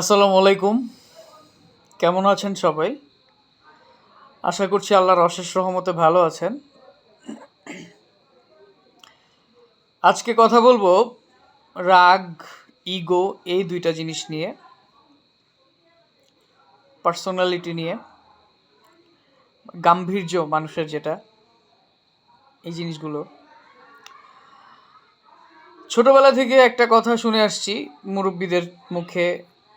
আসসালামু আলাইকুম। কেমন আছেন সবাই? আশা করছি আল্লাহর অশেষ রহমতে ভালো আছেন। আজকে কথা বলব রাগ, ইগো এই দুইটা জিনিস নিয়ে, পার্সোনালিটি নিয়ে, গাম্ভীর্য মানুষের যেটা, এই জিনিসগুলো। ছোটবেলা থেকে একটা কথা শুনে আসছি মুরব্বীদের মুখে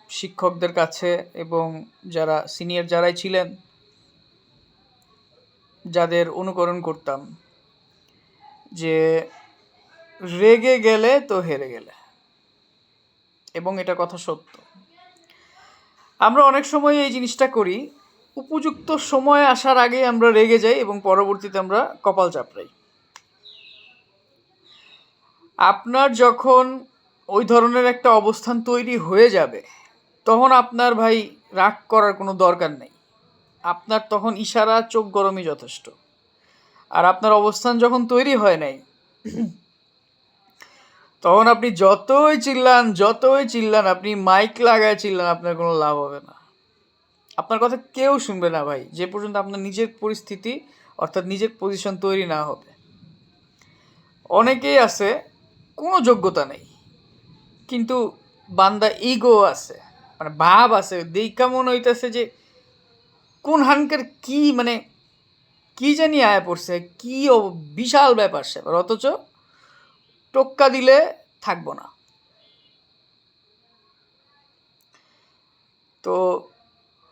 শিক্ষকদের কাছে এবং যারা সিনিয়র যারাই ছিলেন, যাদের অনুকরণ করতাম যে রেগে গেলে তো হেরে গেলে। এবং এটা কথা সত্য। আমরা অনেক সময় এই জিনিসটা করি, উপযুক্ত সময় আসার আগে আমরা রেগে যাই এবং পরবর্তীতে আমরা কপাল চাপড়াই। আপনার যখন ওই ধরনের একটা অবস্থান তৈরি হয়ে যাবে তখন আপনার ভাই রাগ করার কোনো দরকার নেই। আপনার তখন ইশারা, চোখ গরমই যথেষ্ট। আর আপনার অবস্থান যখন তৈরি হয় নাই, তখন আপনি যতই চিল্লান যতই চিল্লান, আপনি মাইক লাগায় চিল্লান, আপনার কোনো লাভ হবে না। আপনার কথা কেউ শুনবে না ভাই, যে পর্যন্ত আপনার নিজের পরিস্থিতি অর্থাৎ নিজের পজিশন তৈরি না হবে। অনেকেই আছে, কোনো যোগ্যতা নেই, কিন্তু বান্দা ইগো আছে। মানে ভাব আছে দেখা মনে হইতেছে যে কোন হানকার কি মানে কি জানি আয়া পড়ছে, কি বিশাল ব্যাপার স্যাপার অথচ টোক্কা দিলে থাকব না। তো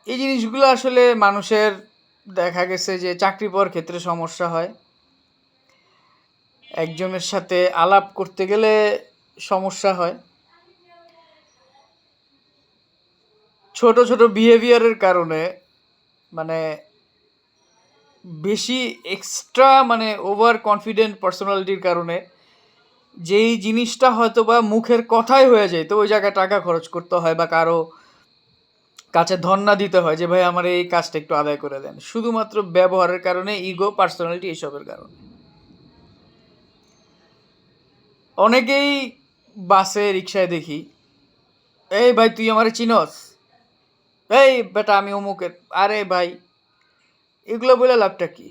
এই জিনিসগুলো আসলে মানুষের দেখা গেছে যে চাকরি পাওয়ার ক্ষেত্রে সমস্যা হয়। একজনের সাথে আলাপ করতে গেলে সমস্যা হয়। ছোট ছোট বিহেভিয়ারের কারণে মানে বেশি এক্সট্রা মানে ওভার কনফিডেন্ট পার্সোনালিটির কারণে যেই জিনিসটা হয়তো বা মুখের কথাই হয়ে যায়, তো ওই জায়গায় টাকা খরচ করতে হয় বা কারও কাছে ধন্না দিতে হয় যে, ভাই, আমার এই কাজটা একটু আদায় করে দেন। শুধুমাত্র ব্যবহারের কারণে ইগো পার্সোনালিটি এইসবের কারণে। অনেকেই বাসে রিক্সায় দেখি, এই ভাই, তুই আমার চিনস? এই বেটা, আমি অমুকের আরে ভাই, এগুলো বলে লাভটা কি?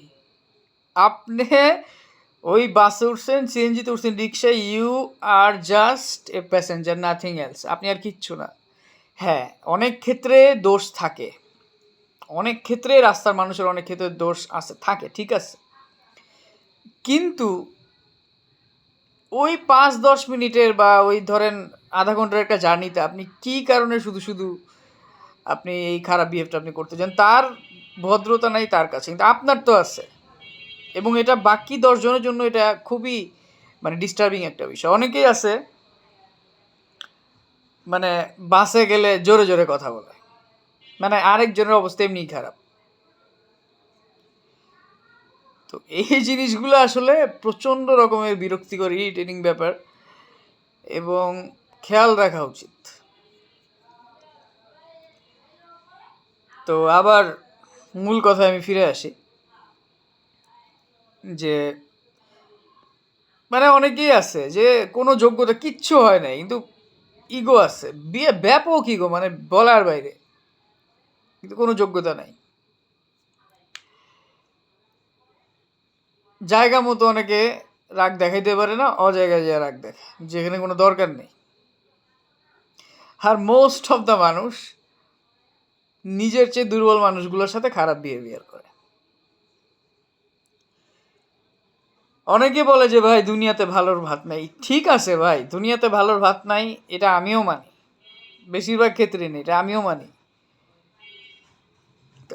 আপনি ওই বাসে উঠছেন সিএনজিতে উঠছেন, রিক্সায় you are just a passenger nothing else আপনি আর কিচ্ছু না। হ্যাঁ অনেক ক্ষেত্রে দোষ থাকে। অনেক ক্ষেত্রে রাস্তার মানুষের অনেক ক্ষেত্রে দোষ আছে, থাকে, ঠিক আছে। কিন্তু ওই পাঁচ দশ মিনিটের বা ওই ধরেন আধা ঘণ্টার একটা জার্নিতে আপনি কী কারণে শুধু শুধু আপনি এই খারাপ বিহেভটা আপনি করতে চান তার ভদ্রতা নাই তার কাছে, কিন্তু আপনার তো আছে। এবং এটা বাকি দশজনের জন্য এটা খুবই মানে ডিস্টার্বিং একটা বিষয়। অনেকেই আছে মানে বাসে গেলে জোরে জোরে কথা বলে। মানে আরেকজনের অবস্থা এমনি খারাপ। তো এই জিনিসগুলো আসলে প্রচণ্ড রকমের বিরক্তিকর ইরিটেটিং ব্যাপার। এবং খেয়াল রাখা উচিত। তো আবার মূল কথায় আমি ফিরে আসি। যে মানে অনেকেই আছে যে কোনো যোগ্যতা কিচ্ছু হয় নাই, কিন্তু ইগো আছে। বিয়ে ব্যাপক ইগো মানে বলার বাইরে। কিন্তু কোনো যোগ্যতা নাই। জায়গা মতো অনেকে রাগ দেখাইতে পারে না, অজায়গায় যায় রাগ দেখে যেখানে কোনো দরকার নেই। আর মোস্ট অফ দ্য মানুষ নিজের চেয়ে দুর্বল মানুষগুলোর সাথে খারাপ বিহেভিয়ার করে। অনেকে বলে যে, ভাই, দুনিয়াতে ভালোর ভাত নাই। ঠিক আছে, ভাই, দুনিয়াতে ভালোর ভাত নাই, এটা আমিও মানি। বেশিরভাগ ক্ষেত্রে নেই, এটা আমিও মানি।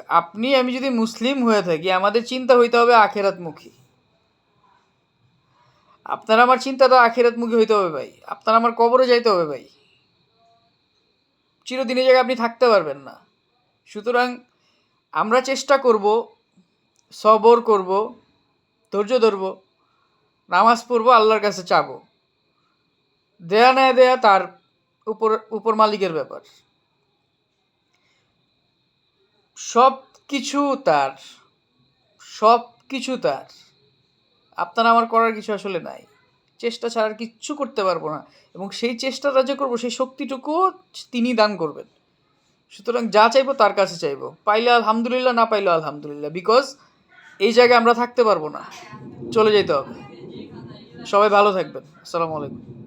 আপনি, আমি যদি মুসলিম হয়ে থাকি, আমাদের চিন্তা হইতে হবে আখেরাতমুখী। আপনার আমার চিন্তাটা আখেরাতমুখী হইতে হবে, ভাই। আপনার আমার কবরে যাইতে হবে, ভাই। চিরদিনের জায়গায় আপনি থাকতে পারবেন না। সুতরাং আমরা চেষ্টা করব, সবর করব, ধৈর্য ধরব, নামাজ পড়ব, আল্লাহর কাছে চাবো। দেয়া নেয় দেয়া তার উপর উপর মালিকের ব্যাপার। সব কিছু তার সব কিছু তার। আপনার আমার করার কিছু আসলে নাই। চেষ্টা ছাড়া কিচ্ছু করতে পারব না। এবং সেই চেষ্টাটা যে করব, সেই শক্তিটুকুও তিনি দান করবেন। সুতরাং যা চাইব তার কাছে চাইব। পাইলে আলহামদুলিল্লাহ, না পাইলে আলহামদুলিল্লাহ বিকজ এই জায়গায় আমরা থাকতে পারব না। চলে যেতে হবে। সবাই ভালো থাকবেন। আসসালামু আলাইকুম।